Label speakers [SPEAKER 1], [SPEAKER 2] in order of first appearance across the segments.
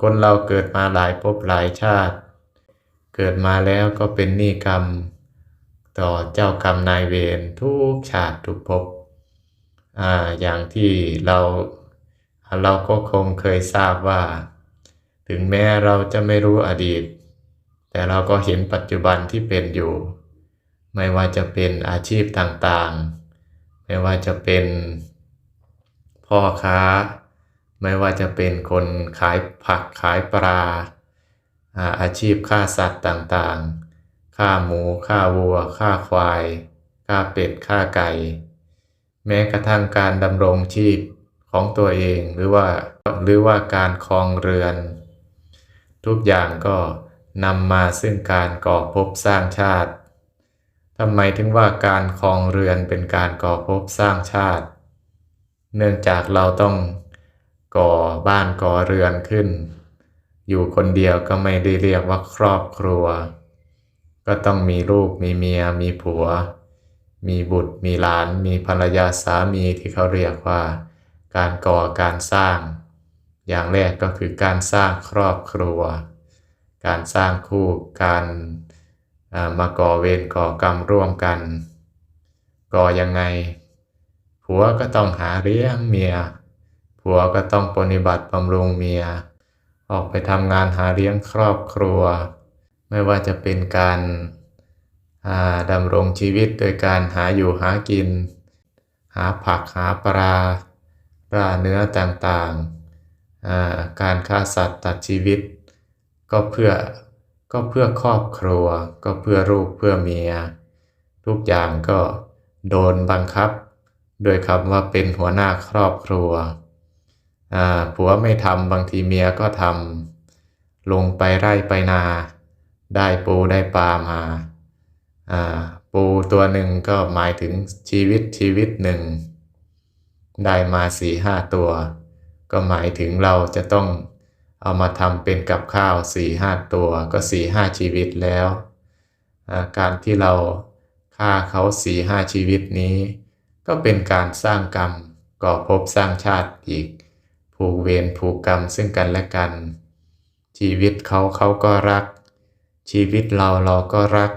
[SPEAKER 1] คนเราเกิดมาหลายภพหลายชาติ เกิดมาแล้วก็เป็นหนี้กรรม ต่อเจ้ากรรมนายเวรทุกชาติทุกภพอ่าอย่างที่เราเราก็คงเคยทราบว่า ถึงแม้เราจะไม่รู้อดีต แต่เราก็เห็นปัจจุบันที่เป็นอยู่ ไม่ว่าจะเป็นอาชีพต่างๆ ไม่ว่าจะเป็นพ่อค้า ไม่ว่าจะเป็นคนขายผักขายปลาอาชีพฆ่าสัตว์ต่างๆฆ่าหมูฆ่าวัวฆ่าควายฆ่าเป็ดฆ่าไก่ แม้กระทั่งการดำรงชีพของตัวเองหรือว่าหรือว่าการครองเรือน ทุกอย่างก็นำมาซึ่งการก่อภพสร้างชาติทำไมถึงว่าการครองเรือนเป็นการก่อภพสร้างชาติ เนื่องจากเราต้อง ก่อบ้านก่อเรือนขึ้น อยู่คนเดียวก็ไม่ได้เรียกว่าครอบครัว ก็ต้องมีลูกมีเมียมีผัว มีบุตรมีหลาน มีภรรยาสามีที่เขาเรียกว่า การก่อการสร้าง อย่างแรกก็คือการสร้างครอบครัว การสร้างคู่การอ่ามาก่อเวรก่อกรรมร่วมกัน ก่อยังไง ผัวก็ต้องหาเลี้ยงเมีย ผัวก็ต้องปฏิบัติบำรุงเมีย ออกไปทำงานหาเลี้ยงครอบครัว ไม่ว่าจะเป็นการาดำรงชีวิตโดยการหาอยู่หากิน หาผักหาปลาปลาเนื้อต่างๆาการฆ่าสัตว์ตัดชีวิต ก็เพื่อก็เพื่อครอบครัว ก็เพื่อลูกเพื่อเมีย ทุกอย่างก็โดนบังคับ โดยคำว่าเป็นหัวหน้าครอบครัว ผัวไม่ทำบางทีเมียก็ทำลงไปไร่ไปนา ได้ปูได้ปลามาปูตัวหนึ่งก็หมายถึงชีวิตชีวิตหนึ่ง ได้มาสี่ห้าตัว ก็หมายถึงเราจะต้องเอามาทำเป็นกับข้าวสี่ห้าตัวก็สี่ห้าชีวิตแล้ว การที่เราฆ่าเขาสี่ห้าชีวิตนี้ ก็เป็นการสร้างกรรมก่อภพสร้างชาติอีก ผูกเวรผูกกรรมซึ่งกันและกัน ชีวิตเขาเขาก็รัก ชีวิตเราเราก็รัก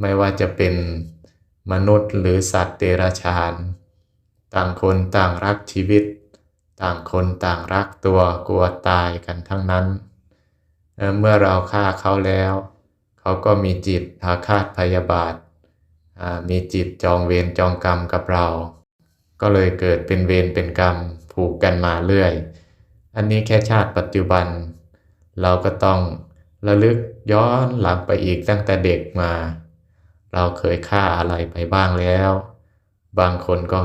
[SPEAKER 1] ไม่ว่าจะเป็นมนุษย์หรือสัตว์เดรัจฉาน ต่างคนต่างรักชีวิต ต่างคนต่างรักตัวกลัวตายกันทั้งนั้นเเมื่อเราฆ่าเขาแล้ว เขาก็มีจิตอาฆาตพยาบาท มีจิตจองเวรจองกรรมกับเรา ก็เลยเกิดเป็นเวรเป็นกรรม ผูกกันมาเรื่อย อันนี้แค่ชาติปัจจุบัน เราก็ต้องระลึกย้อนหลังไปอีกตั้งแต่เด็กมา เราเคยฆ่าอะไรไปบ้างแล้ว บางคนก็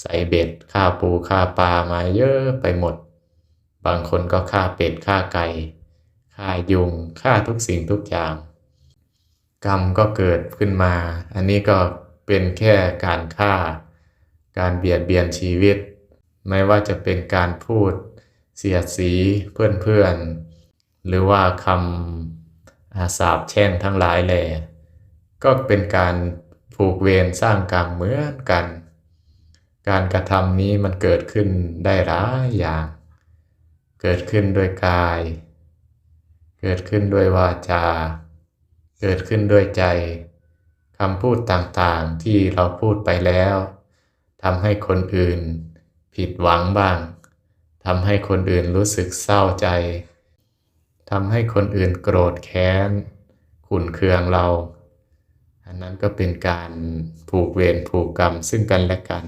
[SPEAKER 1] ใส่เบ็ดฆ่าปูฆ่าปลามาเยอะไปหมด บางคนก็ฆ่าเป็ดฆ่าไก่ฆ่ายุงฆ่าทุกสิ่งทุกอย่าง กรรมก็เกิดขึ้นมา อันนี้ก็เป็นแค่การฆ่า การเบียดเบียนชีวิต ไม่ว่าจะเป็นการพูดเสียดสีเพื่อนๆ หรือว่าคำอาสาปแช่งทั้งหลายแหล่ก็เป็นการผูกเวรสร้างกรรมเหมือนกัน การกระทำนี้มันเกิดขึ้นได้หลายอย่าง เกิดขึ้นด้วยกาย เกิดขึ้นด้วยวาจา เกิดขึ้นด้วยใจคำพูดต่างๆที่เราพูดไปแล้วทำให้คนอื่น ผิดหวังบ้างทำให้คนอื่นรู้สึกเศร้าใจทำให้คนอื่นโกรธแค้น ขุนเคืองเรา อันนั้นก็เป็นการผูกเวรผูกกรรมซึ่งกันและกัน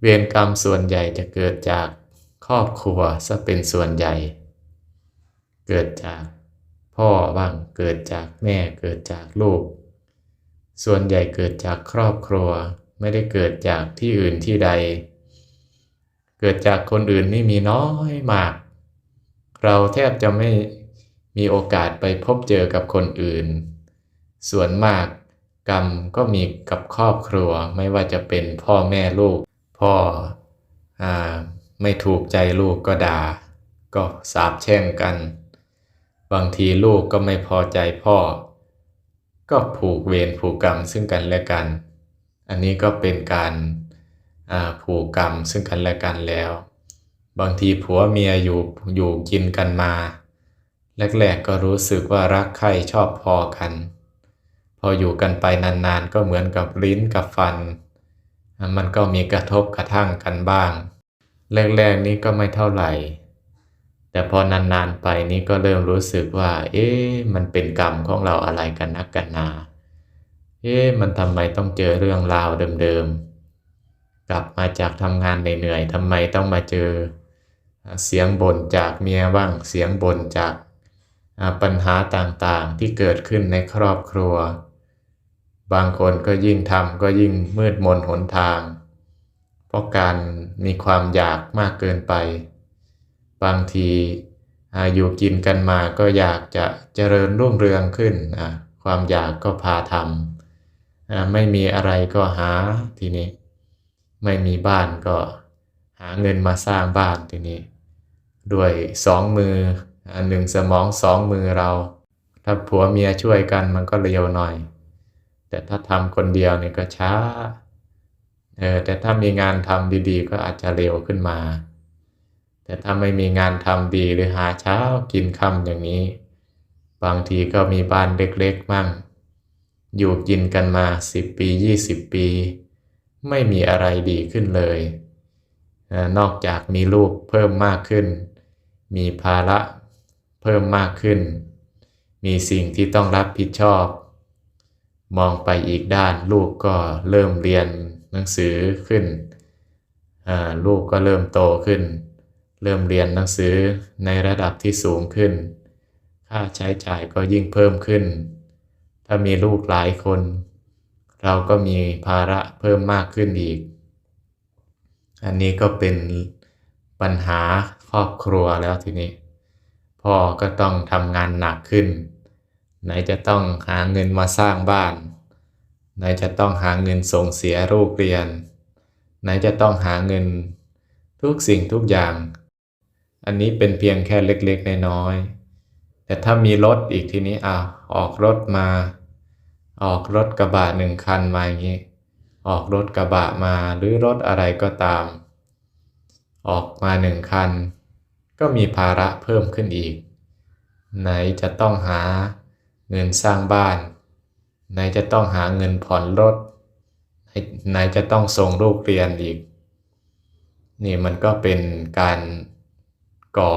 [SPEAKER 1] เวรกรรมส่วนใหญ่จะเกิดจากครอบครัวซะเป็นส่วนใหญ่ เกิดจากพ่อบ้าง เกิดจากแม่ เกิดจากลูก ส่วนใหญ่เกิดจากครอบครัว ไม่ได้เกิดจากที่อื่นที่ใด เกิดจากคนอื่นนี่มีน้อยมาก เราแทบจะไม่มีโอกาสไปพบเจอกับคนอื่น ส่วนมากกรรมก็มีกับครอบครัวไม่ว่าจะเป็นพ่อแม่ลูก พ่ออไม่ถูกใจลูกก็ด่า ก็สาปแช่งกัน บางทีลูกก็ไม่พอใจพ่อ ก็ผูกเวรผูกกรรมซึ่งกันและกัน อันนี้ก็เป็นการผูกกรรมซึ่งกันและกันแล้ว บางทีผัวเมียอยู่อยู่กินกันมา แรกๆก็รู้สึกว่ารักใคร่ชอบพอกัน พออยู่กันไปนานๆ ก็เหมือนกับลิ้นกับฟัน มันก็มีกระทบกระทั่งกันบ้าง แรกๆนี้ก็ไม่เท่าไหร่ แต่พอนานๆไปนี้ก็เริ่มรู้สึกว่า เอ๊ะมันเป็นกรรมของเราอะไรกันนักกันนา เอ๊ะมันทำไมต้องเจอเรื่องราวเดิมๆ กลับมาจากทำงานเหนื่อยๆทำไมต้องมาเจอ เสียงบ่นจากเมียบ้าง เสียงบ่นจากปัญหาต่างๆที่เกิดขึ้นในครอบครัว บางคนก็ยิ่งทำก็ยิ่งมืดมนหนทาง เพราะการมีความอยากมากเกินไป บางทีอยู่กินกันมาก็อยากจะเจริญรุ่งเรืองขึ้น ความอยากก็พาทำ ไม่มีอะไรก็หาทีนี้ ไม่มีบ้านก็หาเงินมาสร้างบ้านทีนี้ ด้วยสองมือหนึ่งสมองสองมือเรา ถ้าผัวเมียช่วยกันมันก็เร็วหน่อย แต่ถ้าทำคนเดียวเนี่ยก็ช้าเออแต่ถ้ามีงานทำดีๆ ก็อาจจะเร็วขึ้นมา แต่ถ้าไม่มีงานทำดีหรือหาเช้ากินค่ำอย่างนี้ บางทีก็มีบ้านเล็กๆมั่ง อยู่กินกันมาสิบปียี่สิบปี ไม่มีอะไรดีขึ้นเลย นอกจากมีลูกเพิ่มมากขึ้น มีภาระเพิ่มมากขึ้น มีสิ่งที่ต้องรับผิดชอบ มองไปอีกด้านลูกก็เริ่มเรียนหนังสือขึ้น ลูกก็เริ่มโตขึ้น เริ่มเรียนหนังสือในระดับที่สูงขึ้น ค่าใช้จ่ายก็ยิ่งเพิ่มขึ้น ถ้ามีลูกหลายคน เราก็มีภาระเพิ่มมากขึ้นอีก อันนี้ก็เป็นปัญหาครอบครัวแล้วทีนี้ พ่อก็ต้องทำงานหนักขึ้น ไหนจะต้องหาเงินมาสร้างบ้าน ไหนจะต้องหาเงินส่งเสียลูกเรียน ไหนจะต้องหาเงินทุกสิ่งทุกอย่าง อันนี้เป็นเพียงแค่เล็กๆน้อยๆแต่ถ้ามีรถอีกทีนี้อะ ออกรถมา ออกรถกระบะหนึ่งคันมาอย่างนี้ ออกรถกระบะมาหรือรถอะไรก็ตาม ออกมาหนึ่งคัน ก็มีภาระเพิ่มขึ้นอีก ไหนจะต้องหาเงินสร้างบ้าน ไหนจะต้องหาเงินผ่อนรถ ไหนจะต้องส่งลูกเรียนอีก นี่มันก็เป็นการก่อ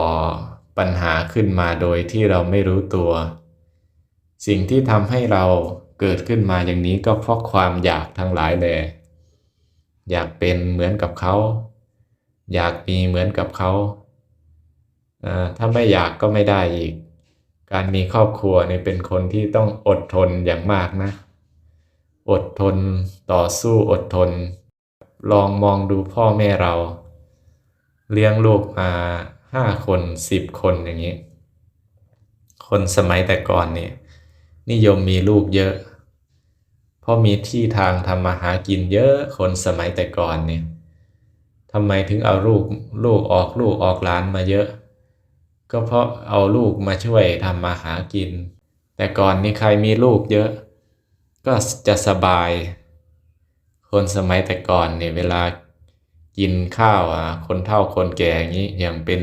[SPEAKER 1] ปัญหาขึ้นมาโดยที่เราไม่รู้ตัว สิ่งที่ทำให้เราเกิดขึ้นมาอย่างนี้ก็เพราะความอยากทั้งหลายแลอยากเป็นเหมือนกับเขา อยากมีเหมือนกับเขาถ้าไม่อยากก็ไม่ได้อีก การมีครอบครัวเนี่ยเป็นคนที่ต้องอดทนอย่างมากนะ อดทนต่อสู้อดทน ลองมองดูพ่อแม่เรา เลี้ยงลูกมาห้าคนสิบคนอย่างนี้ คนสมัยแต่ก่อนเนี่ย นิยมมีลูกเยอะ เพราะมีที่ทางทำมาหากินเยอะคนสมัยแต่ก่อนเนี่ยทำไมถึงเอาลูกลูกออกลูกออกหลานมาเยอะ ก็เพราะเอาลูกมาช่วยทำมาหากิน แต่ก่อนนี้ใครมีลูกเยอะ ก็จะสบาย คนสมัยแต่ก่อนเนี่ยเวลากินข้าวอะคนเฒ่าคนแก่อย่างนี้อย่างเป็น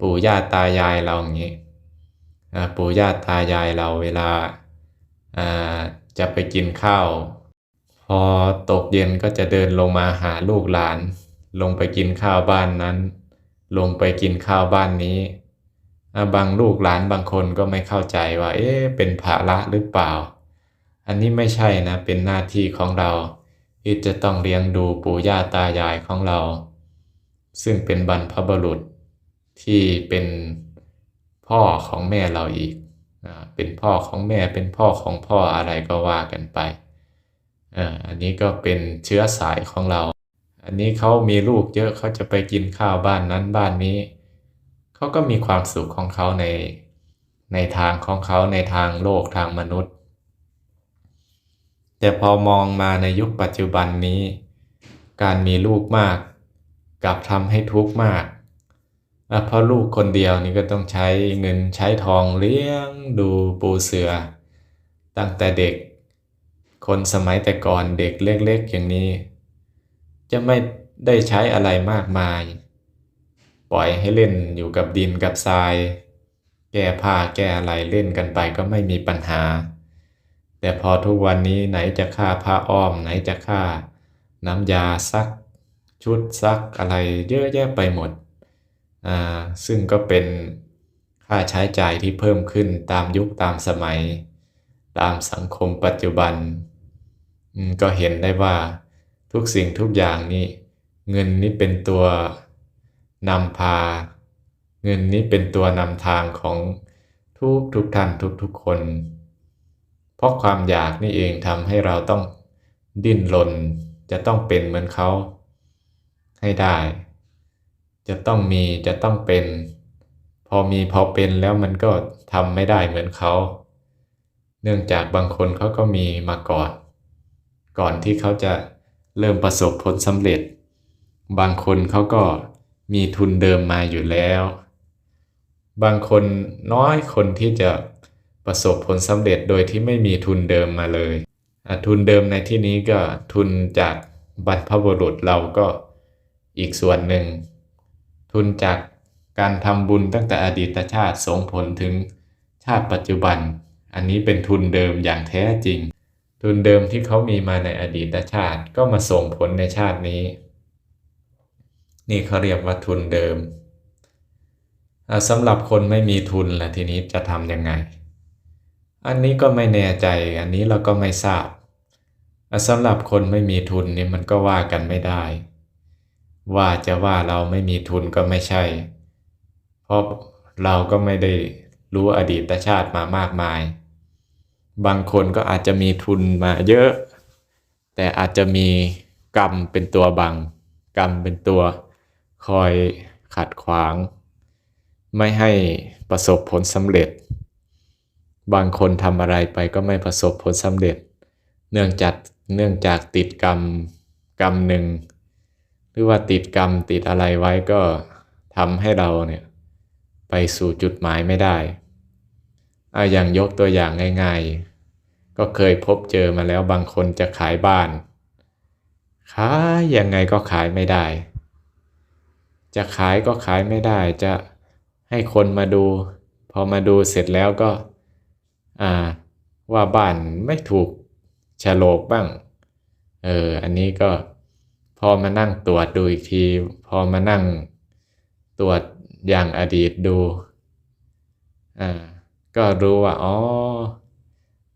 [SPEAKER 1] ปู่ย่าตายายเราอย่างนี้ ปู่ย่าตายายเราเวลาจะไปกินข้าว พอตกเย็นก็จะเดินลงมาหาลูกหลาน ลงไปกินข้าวบ้านนั้น ลงไปกินข้าวบ้านนี้ บางลูกหลานบางคนก็ไม่เข้าใจว่า เอ๊ะเป็นภาระหรือเปล่า อันนี้ไม่ใช่นะเป็นหน้าที่ของเราที่จะต้องเลี้ยงดูปู่ย่าตายายของเรา ซึ่งเป็นบรรพบุรุษที่เป็น พ่อของแม่เราอีก เป็นพ่อของแม่ เป็นพ่อของพ่ออะไรก็ว่ากันไป อันนี้ก็เป็นเชื้อสายของเรา อันนี้เขามีลูกเยอะเขาจะไปกินข้าวบ้านนั้นบ้านนี้ เขาก็มีความสุขของเขาในในทางของเขาในทางโลกทางมนุษย์ แต่พอมองมาในยุคปัจจุบันนี้ การมีลูกมาก กลับทำให้ทุกข์มาก เพราะลูกคนเดียวนี่ก็ต้องใช้เงินใช้ทองเลี้ยงดูปูเสือ ตั้งแต่เด็ก คนสมัยแต่ก่อนเด็กเล็กๆอย่างนี้ จะไม่ได้ใช้อะไรมากมาย ปล่อยให้เล่นอยู่กับดินกับทราย แก้ผ้าแก้อะไรเล่นกันไปก็ไม่มีปัญหา แต่พอทุกวันนี้ไหนจะค่าผ้าอ้อมไหนจะค่า น้ำยาซัก ชุดซักอะไรเยอะแยะไปหมด ซึ่งก็เป็นค่าใช้จ่ายที่เพิ่มขึ้นตามยุคตามสมัย ตามสังคมปัจจุบันอืมก็เห็นได้ว่าทุกสิ่งทุกอย่างนี่เงินนี้เป็นตัวนำพา เงินนี้เป็นตัวนำทางของทุกทุกท่านทุกทุกคน เพราะความอยากนี่เองทำให้เราต้องดิ้นรนจะต้องเป็นเหมือนเขาให้ได้ จะต้องมีจะต้องเป็น พอมีพอเป็นแล้วมันก็ทำไม่ได้เหมือนเขา เนื่องจากบางคนเขาก็มีมาก่อน ก่อนที่เขาจะเริ่มประสบผลสำเร็จ บางคนเขาก็มีทุนเดิมมาอยู่แล้ว บางคนน้อยคนที่จะประสบผลสำเร็จโดยที่ไม่มีทุนเดิมมาเลย ทุนเดิมในที่นี้ก็ทุนจากบรรพบุรุษเราก็อีกส่วนหนึ่ง ทุนจากการทำบุญตั้งแต่อดีตชาติส่งผลถึงชาติปัจจุบัน อันนี้เป็นทุนเดิมอย่างแท้จริง ทุนเดิมที่เขามีมาในอดีตชาติก็มาส่งผลในชาตินี้ นี่เขาเรียกว่าทุนเดิมสำหรับคนไม่มีทุนล่ะทีนี้จะทำยังไง อันนี้ก็ไม่แน่ใจ อันนี้เราก็ไม่ทราบสำหรับคนไม่มีทุนนี่มันก็ว่ากันไม่ได้ ว่าจะว่าเราไม่มีทุนก็ไม่ใช่ เพราะเราก็ไม่ได้รู้อดีตชาติมามากมาย บางคนก็อาจจะมีทุนมาเยอะ แต่อาจจะมีกรรมเป็นตัวบัง กรรมเป็นตัวคอยขัดขวาง ไม่ให้ประสบผลสำเร็จ บางคนทำอะไรไปก็ไม่ประสบผลสำเร็จ เนื่องจากเนื่องจากติดกรรมกรรมหนึ่ง รือว่าติดกรรมติดอะไรไว้ก็ทำให้เราเนี่ยไปสู่จุดหมายไม่ได้อาอย่างยกตัวอย่างง่ายๆ ก็เคยพบเจอมาแล้วบางคนจะขายบ้าน ขายยังไงก็ขายไม่ได้ จะขายก็ขายไม่ได้ จะให้คนมาดู พอมาดูเสร็จแล้วก็อ่าว่าบ้านไม่ถูกฉลกบ้าง เออ อันนี้ก็ พอมานั่งตรวจดูอีกที พอมานั่งตรวจอย่างอดีตดูอ่าก็รู้ว่าอ๋อ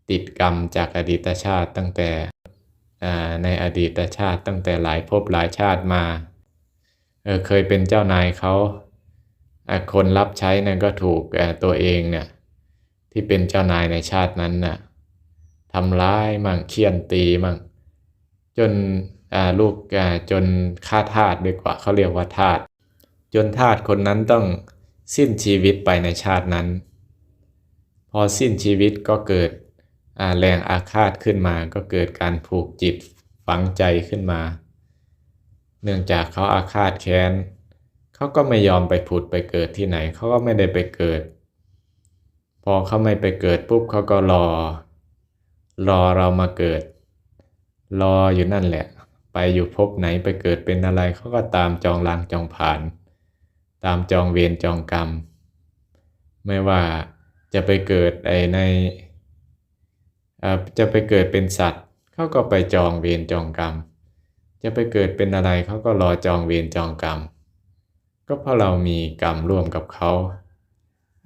[SPEAKER 1] ติดกรรมจากอดีตชาติตั้งแต่อ่าในอดีตชาติตั้งแต่หลายภพหลายชาติมาเออเคยเป็นเจ้านายเขาคนรับใช้นั่นก็ถูกตัวเองเนี่ยที่เป็นเจ้านายในชาตินั้นน่ะทำร้ายมั่งเคี่ยนตีมั่งจน ลูกจนฆ่าทาสดีกว่าเขาเรียกว่าทาสจนทาสคนนั้นต้องสิ้นชีวิตไปในชาตินั้น พอสิ้นชีวิตก็เกิดแรงอาฆาตขึ้นมา ก็เกิดการผูกจิตฝังใจขึ้นมา เนื่องจากเขาอาฆาตแค้นเขาก็ไม่ยอมไปผุดไปเกิดที่ไหนเขาก็ไม่ได้ไปเกิด พอเขาไม่ไปเกิดปุ๊บเขาก็รอ รอเรามาเกิด รออยู่นั่นแหละ ไปอยู่พบไหนไปเกิดเป็นอะไรเขาก็ตามจองลางจองผ่าน ตามจองเวรจองกรรม ไม่ว่าจะไปเกิดไอในจะไปเกิดเป็นสัตว์เขาก็ไปจองเวรจองกรรม จะไปเกิดเป็นอะไรเขาก็รอจองเวรจองกรรม ก็เพราะเรามีกรรมร่วมกับเขา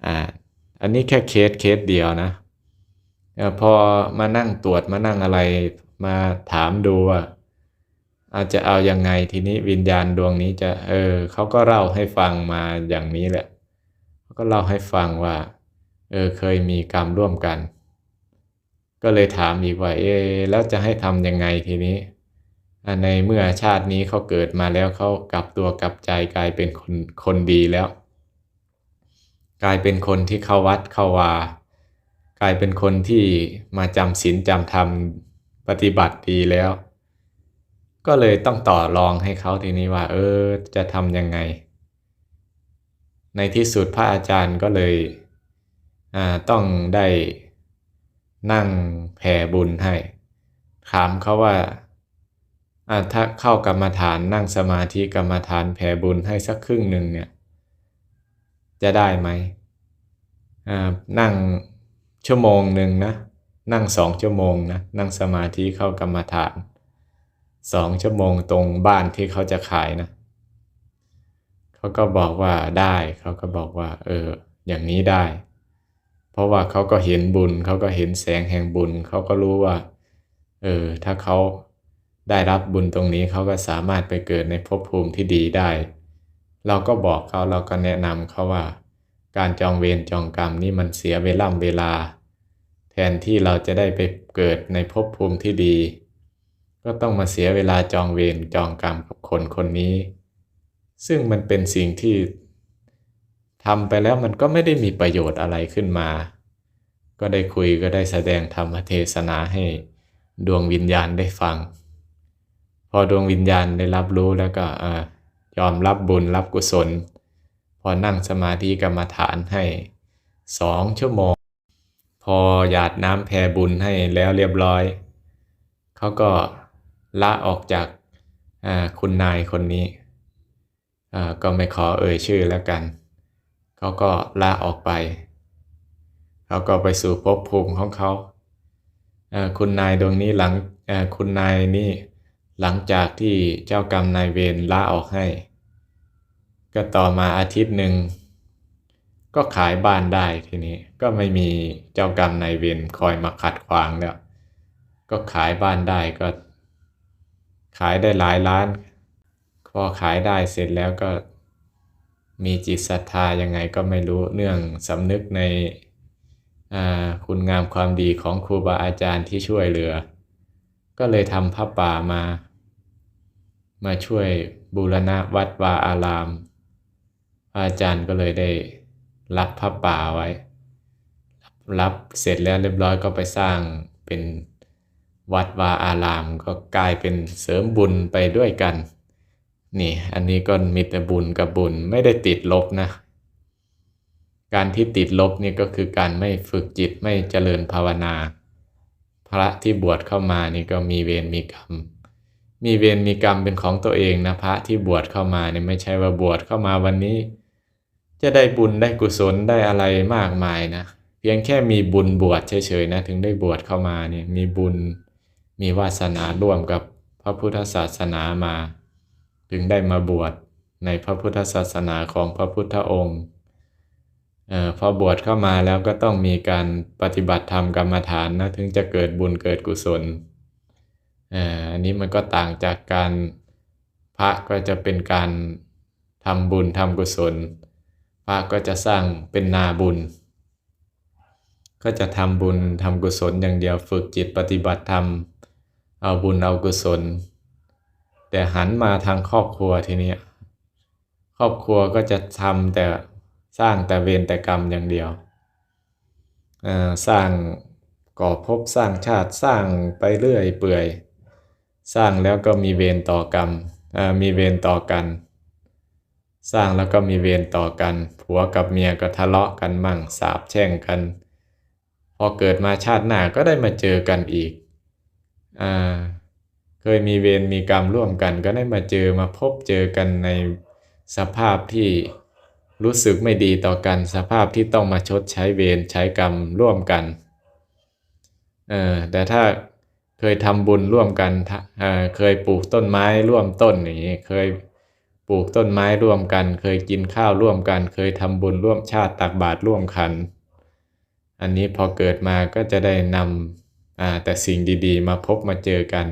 [SPEAKER 1] อ่าอันนี้แค่เคสเคสเดียวนะพอมานั่งตรวจมานั่งอะไรมาถามดูว่า อาจจะเอายังไงทีนี้วิญญาณดวงนี้จะเออเขาก็เล่าให้ฟังมาอย่างนี้แหละเขาก็เล่าให้ฟังว่า เออเคยมีกรรมร่วมกัน ก็เลยถามอีกว่า เออแล้วจะให้ทำยังไงทีนี้ในเมื่อชาตินี้เขาเกิดมาแล้วเขากลับตัวกลับใจกลายเป็นคนคนดีแล้ว กลายเป็นคนที่เข้าวัดเข้าวา กลายเป็นคนที่มาจำศีลจำธรรมปฏิบัติดีแล้ว ก็เลยต้องต่อรองให้เขาทีนี้ว่า เออ จะทำยังไง ในที่สุดพระอาจารย์ก็เลยอ่าต้องได้นั่งแผ่บุญให้ ถามเขาว่าอ่าถ้าเข้ากรรมฐานนั่งสมาธิกรรมฐานแผ่บุญให้สักครึ่งหนึ่งเนี่ยจะได้ไหมอ่านั่งชั่วโมงหนึ่งนะ นั่งสองชั่วโมงนะ นั่งสมาธิเข้ากรรมฐาน สองชั่วโมงตรงบ้านที่เขาจะขายนะเขาก็บอกว่าได้เขาก็บอกว่า เออ อย่างนี้ได้ เพราะว่าเขาก็เห็นบุญเขาก็เห็นแสงแห่งบุญเขาก็รู้ว่า เออ ถ้าเขาได้รับบุญตรงนี้เขาก็สามารถไปเกิดในภพภูมิที่ดีได้ เราก็บอกเขาเราก็แนะนำเขาว่า การจองเวรจองกรรมนี่มันเสียเวล่ำเวลา แทนที่เราจะได้ไปเกิดในภพภูมิที่ดี ก็ต้องมาเสียเวลาจองเวรจองกรรมกับคนคนนี้ ซึ่งมันเป็นสิ่งที่ทำไปแล้วมันก็ไม่ได้มีประโยชน์อะไรขึ้นมา ก็ได้คุยก็ได้แสดงธรรมเทศนาให้ดวงวิญญาณได้ฟัง พอดวงวิญญาณได้รับรู้แล้วก็อยอมรับบุญรับกุศล พอนั่งสมาธิกรรมฐานให้สองชั่วโมง พอหยาดน้ำแผ่บุญให้แล้วเรียบร้อย เขาก็ ละออกจากคุณนายคนนี้ ก็ไม่ขอเอ่ยชื่อแล้วกัน เขาก็ละออกไป เขาก็ไปสู่ภพภูมิของเขา คุณนายดวงนี้หลังคุณนายนี่หลังจากที่เจ้ากรรมนายเวรละออกให้ ก็ต่อมาอาทิตย์หนึ่ง ก็ขายบ้านได้ทีนี้ ก็ไม่มีเจ้ากรรมนายเวรคอยมาขัดขวางแล้ว ก็ขายบ้านได้ก็ ขายได้หลายล้าน พอขายได้เสร็จแล้วก็มีจิตศรัทธายังไงก็ไม่รู้เนื่องสำนึกในคุณงามความดีของครูบาอาจารย์ที่ช่วยเหลือ ก็เลยทำพระป่ามา มาช่วยบูรณะวัดวาอาราม อาจารย์ก็เลยได้รับพระป่าไว้ รับเสร็จแล้วเรียบร้อยก็ไปสร้างเป็น วัดวาอารามก็กลายเป็นเสริมบุญไปด้วยกัน นี่ อันนี้ก็มีแต่บุญกับบุญไม่ได้ติดลบนะ การที่ติดลบนี่ก็คือการไม่ฝึกจิตไม่เจริญภาวนา พระที่บวชเข้ามานี่ก็มีเวรมีกรรม มีเวรมีกรรมเป็นของตัวเองนะพระที่บวชเข้ามาเนี่ยไม่ใช่ว่าบวชเข้ามาวันนี้ จะได้บุญได้กุศลได้อะไรมากมายนะ เพียงแค่มีบุญบวชเฉยๆนะ ถึงได้บวชเข้ามาเนี่ยมีบุญ มีวาสนาร่วมกับพระพุทธศาสนามาถึงได้มาบวชในพระพุทธศาสนาของพระพุทธองค์ออพอบวชเข้ามาแล้วก็ต้องมีการปฏิบัติธรรมกรรมฐานนะถึงจะเกิดบุญเกิดกุศลอันนี้มันก็ต่างจากการพระก็จะเป็นการทำบุญทำกุศล พระก็จะสร้างเป็นนาบุญ ก็จะทำบุญทำกุศลอย่างเดียวฝึกจิตปฏิบัติธรรม เอาบุญเอากุศล แต่หันมาทางครอบครัวทีนี้ครอบครัวก็จะทำแต่สร้างแต่เวรแต่กรรมอย่างเดียว สร้างก่อภพสร้างชาติสร้างไปเรื่อยเปื่อย สร้างแล้วก็มีเวรต่อกรรมเอ่อมีเวรต่อกัน สร้างแล้วก็มีเวรต่อกัน ผัวกับเมียก็ทะเลาะกันมั่งสาบแช่งกัน พอเกิดมาชาติหน้าก็ได้มาเจอกันอีก เคยมีเวรมีกรรมร่วมกัน ก็ได้มาเจอมาพบเจอกันในสภาพที่รู้สึกไม่ดีต่อกัน สภาพที่ต้องมาชดใช้เวรใช้กรรมร่วมกันเออแต่ถ้าเคยทำบุญร่วมกันเออเคยปลูกต้นไม้ร่วมต้นอย่างนี้เคยปลูกต้นไม้ร่วมกัน เคยกินข้าวร่วมกัน เคยทำบุญร่วมชาติตักบาตรร่วมกัน อันนี้พอเกิดมาก็จะได้นำ แต่สิ่งดีๆ มาพบมาเจอกัน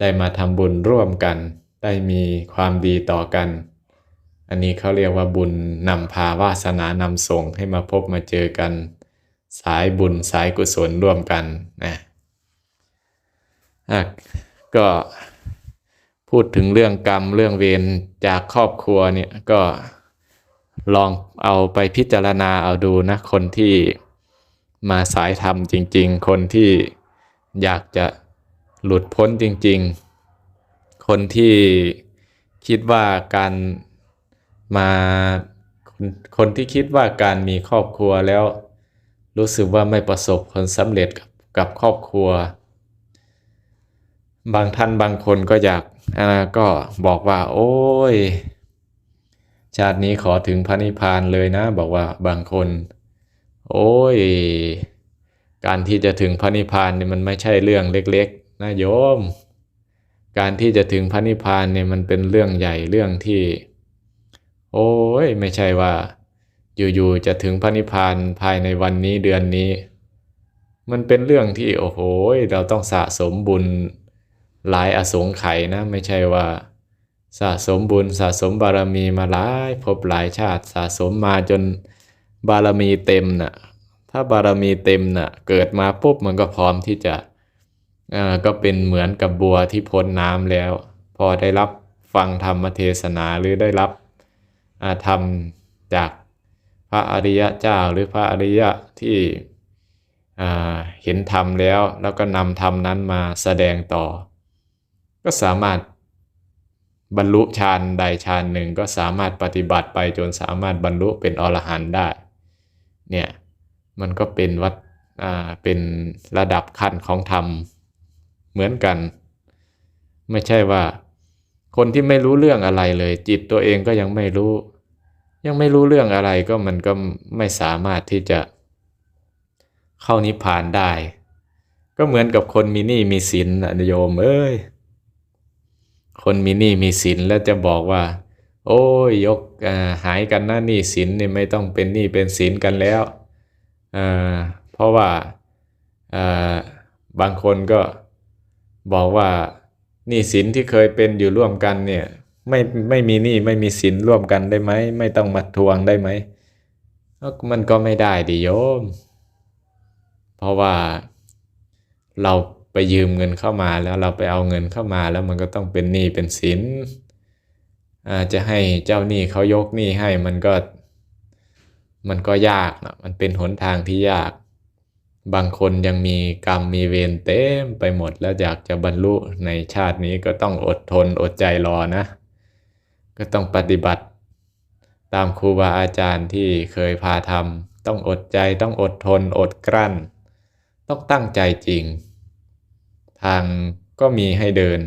[SPEAKER 1] ได้มาทำบุญร่วมกัน ได้มีความดีต่อกัน อันนี้เขาเรียกว่าบุญนำพาวาสนานำส่งให้มาพบมาเจอกัน สายบุญสายกุศลร่วมกันนะก็พูดถึงเรื่องกรรมเรื่องเวรจากครอบครัวเนี่ยก็ลองเอาไปพิจารณาเอาดูนะคนที่ มาสายธรรมจริง ๆ คนที่อยากจะหลุดพ้นจริง ๆ คนที่คิดว่าการมาคนคนที่คิดว่าการมีครอบครัวแล้ว รู้สึกว่าไม่ประสบผลสำเร็จกับกับครอบครัว บางท่านบางคนก็อยากอ่าก็บอกว่า โอ้ย ชาตินี้ขอถึงพระนิพพานเลยนะ บอกว่าบางคน โอ้ย การที่จะถึงพระนิพพานเนี่ยมันไม่ใช่เรื่องเล็กๆนะโยม การที่จะถึงพระนิพพานเนี่ยมันเป็นเรื่องใหญ่เรื่องที่ โอ้ย ไม่ใช่ว่า อยู่ๆจะถึงพระนิพพานภายในวันนี้เดือนนี้ มันเป็นเรื่องที่โอ้โหเราต้องสะสมบุญหลายอสงไขยนะ ไม่ใช่ว่า สะสมบุญสะสมบารมีมาหลายภพหลายชาติสะสมมาจน บารมีเต็มน่ะถ้าบารมีเต็มน่ะเกิดมาปุ๊บมันก็พร้อมที่จะอ่อก็เป็นเหมือนกับบัวที่พ้นน้ำแล้ว พอได้รับฟังธรรมเทศนาหรือได้รับอาธรรมจากพระอริยะเจ้าหรือพระอริยะที่อ่าเห็นธรรมแล้ว แล้วก็นำธรรมนั้นมาแสดงต่อ ก็สามารถบรรลุฌานใดฌานหนึ่งก็สามารถปฏิบัติไปจนสามารถบรรลุเป็นอรหันต์ได้ เนี่ยมันก็เป็นวัดอ่าเป็นระดับขั้นของธรรมเหมือนกัน ไม่ใช่ว่า คนที่ไม่รู้เรื่องอะไรเลย จิตตัวเองก็ยังไม่รู้ ยังไม่รู้เรื่องอะไรก็มันก็ไม่สามารถที่จะ เข้านิพพานได้ ก็เหมือนกับคนมีหนี้มีสินนะโยมเอ้ยคนมีหนี้มีสินแล้วจะบอกว่า โอ้ยยกหายกันนะหนี้สินเนี่ยไม่ต้องเป็นหนี้เป็นสินกันแล้วเพราะว่าบางคนก็บอกว่าหนี้สินที่เคยเป็นอยู่ร่วมกันเนี่ยไม่ไม่มีหนี้ไม่มีสินร่วมกันได้ไหมไม่ต้องมาทวงได้ไหมมันก็ไม่ได้ดิโยม เพราะว่าเราไปยืมเงินเข้ามาแล้วเราไปเอาเงินเข้ามาแล้วมันก็ต้องเป็นหนี้เป็นสิน จะให้เจ้าหนี้เขายกหนี้ให้มันก็ มันก็ยากนะมันเป็นหนทางที่ยาก บางคนยังมีกรรมมีเวรเต็มไปหมดแล้วอยากจะบรรลุในชาตินี้ก็ต้องอดทนอดใจรอนะ ก็ต้องปฏิบัติ ตามครูบาอาจารย์ที่เคยพาทำต้องอดใจต้องอดทนอดกลั้น ต้องตั้งใจจริง ทางก็มีให้เดิน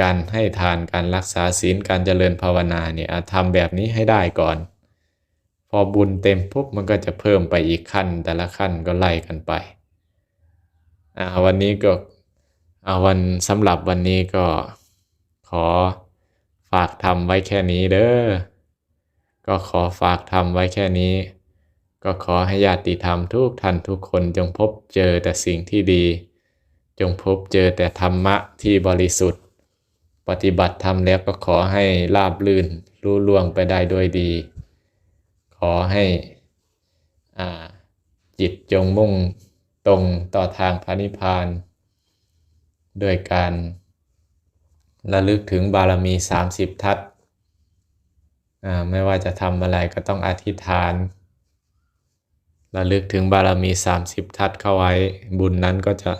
[SPEAKER 1] การให้ทานการรักษาศีลการเจริญภาวนาเนี่ยทำแบบนี้ให้ได้ก่อน พอบุญเต็มปุ๊บมันก็จะเพิ่มไปอีกขั้น แต่ละขั้นก็ไล่กันไปวันนี้ก็วันสำหรับวันนี้ก็ขอฝากทำไว้แค่นี้เด้อก็ขอฝากทำไว้แค่นี้ ก็ขอให้ญาติธรรมทุกท่านทุกคนจงพบเจอแต่สิ่งที่ดี จงพบเจอแต่ธรรมะที่บริสุทธิ์ ปฏิบัติธรรมแล้วก็ขอให้ราบลื่นรู้ล่วงไปได้ด้วยดี ขอให้จิตจงมุ่งตรงต่อทางพระนิพพานด้วยการระลึกถึงบารมี 30 ทัศไม่ว่าจะทำอะไรก็ต้องอธิษฐานระลึกถึงบารมี 30 ทัศเข้าไว้บุญนั้นก็จะ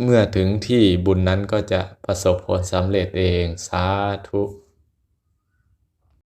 [SPEAKER 1] เมื่อถึงที่บุญนั้นก็จะประสบผลสำเร็จเอง สาธุ